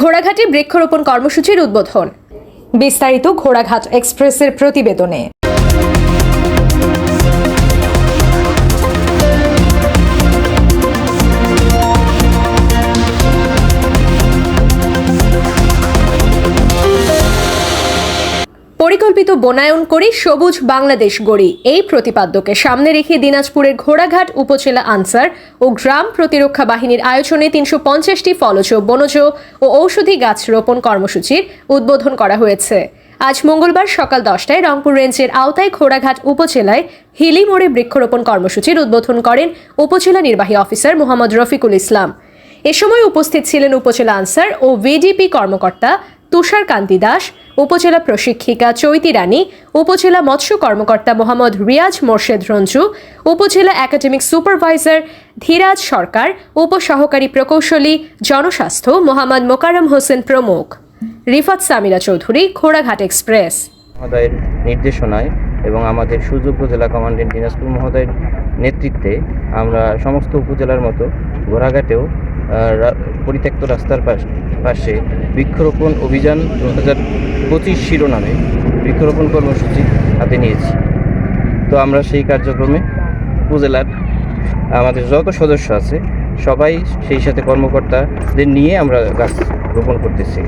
ঘোড়াঘাটে বৃক্ষরোপণ কর্মসূচির উদ্বোধন। বিস্তারিত ঘোড়াঘাট এক্সপ্রেসের প্রতিবেদনে। পরিকল্পিত বনায়ন করি সবুজ বাংলাদেশ গড়ি। এই প্রতিপাদ্যকে সামনে রেখে দিনাজপুরের ঘোড়াঘাট উপজেলা আনসার ও গ্রাম প্রতিরক্ষা বাহিনীর আয়োজনে তিনশো পঞ্চাশটি ফলজ, বনজ ও ঔষধি গাছ রোপণ কর্মসূচির উদ্বোধন করা হয়েছে। আজ মঙ্গলবার সকাল দশটায় রংপুর রেঞ্জের আওতায় ঘোড়াঘাট উপজেলায় হিলি মোড়ে বৃক্ষরোপণ কর্মসূচির উদ্বোধন করেন উপজেলা নির্বাহী অফিসার মোহাম্মদ রফিকুল ইসলাম। এ সময় উপস্থিত ছিলেন উপজেলা আনসার ও ভিডিপি কর্মকর্তা তুষার কান্তি দাস উপজেলা প্রশিক্ষিকা চৈতি রানী, উপজেলা মৎস্য কর্মকর্তা মোহাম্মদ রিয়াজ মোর্শেদ রঞ্জু, উপজেলা একাডেমিক সুপারভাইজার ধীরাজ সরকার, উপসহকারী প্রকৌশলী, জনস্বাস্থ্য মোহাম্মদ মোকারম হোসেন প্রমুখ। রিফাত সামিরা চৌধুরী, ঘোড়াঘাট এক্সপ্রেস। মহোদয়ের নির্দেশনায় এবং আমাদের সুযোগ্য জেলা কমান্ডেন্ট দিনাজপুর মহোদয়ের নেতৃত্বে আমরা সমস্ত উপজেলার মতো ঘোড়াঘাটেও পরিত্যক্ত রাস্তার পাশ- বৃক্ষরোপণ অভিযান দু হাজার পঁচিশ শিরোনামে বৃক্ষরোপণ কর্মসূচি হাতে নিয়েছি। তো আমরা সেই কার্যক্রমে উপজেলার আমাদের যত সদস্য আছে, সবাই সেই সাথে কর্মকর্তাদের নিয়ে আমরা গাছ রোপণ করতেছি।